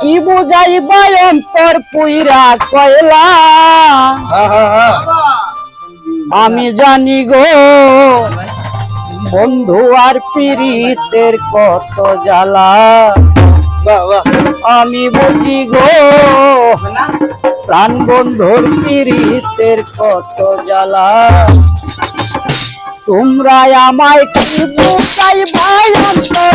কি বুঝাই পুইরা কয়লা? আমি জানি গো, বন্ধু আর পীড়িতের কত জ্বালা। আমি বুঝি গো, প্রাণ বন্ধুর পীড়িতের কত জ্বালা। তোমরা আমায় কি বুঝাই অন্তর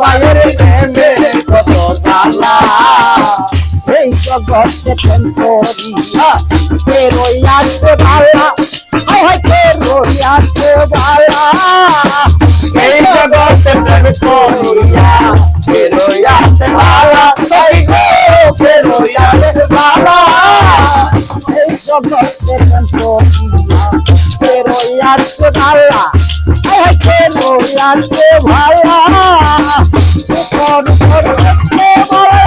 বাইরের প্রেমের কত জ্বালা এই জগতে প্রেম করিয়া বেরোই আসছে ভালা আয় বেরোই আসছে ভালা এই জগতে প্রেম করিয়া বেরোই আসছে ভালা সেই গো বেরোই আসছে ভালা এই জগতে প্রেম করিয়া বেরোই আসছে ভালা। আয় বেরোই আসছে উপর উপর দেখতে ভালা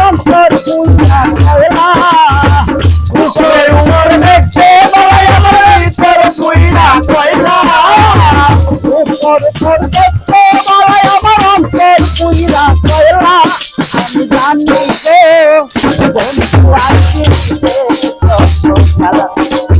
অন্তর উপরে উপরে দেখতে ভালা আমার আমি জানি গো বন্ধু গো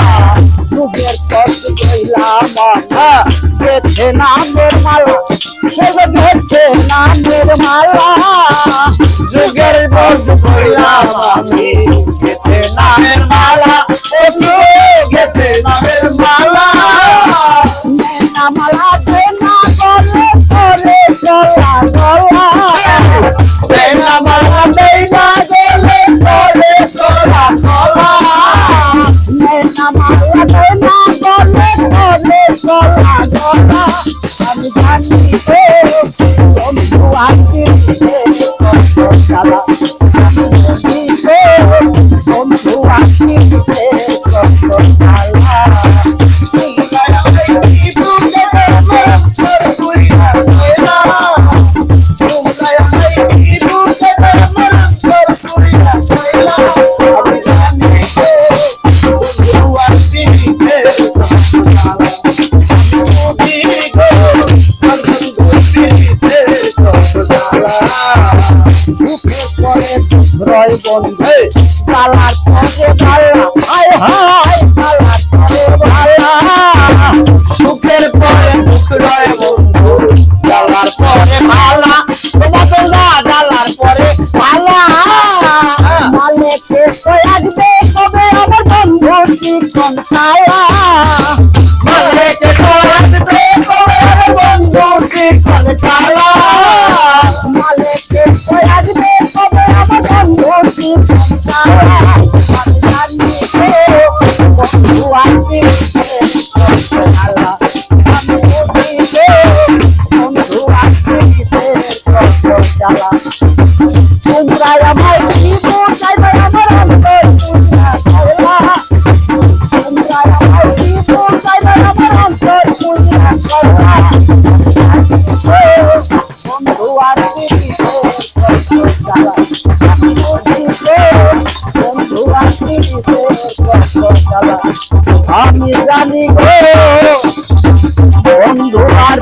যুগের পথ গইলাম মাথা গেছে নামের মালা গেছে নামের মালা। যুগের পথ গইলাম আমি, দেখে নামের মালা। বুঝি গো বন্ধু আসিতে কত জ্বালা রয় বন্ধে। কালার পরে ভালা হায় হায় কালার পরে ভালা সুখের পরে রয় বন্ধু ডালার পরে ভালা তোমাদের না ডালার পরে ভালা মালে কে আসবে কবে আমার বন্ধু চিকন খালা মালে কে বন্ধু আমি জানি গো বন্ধু আর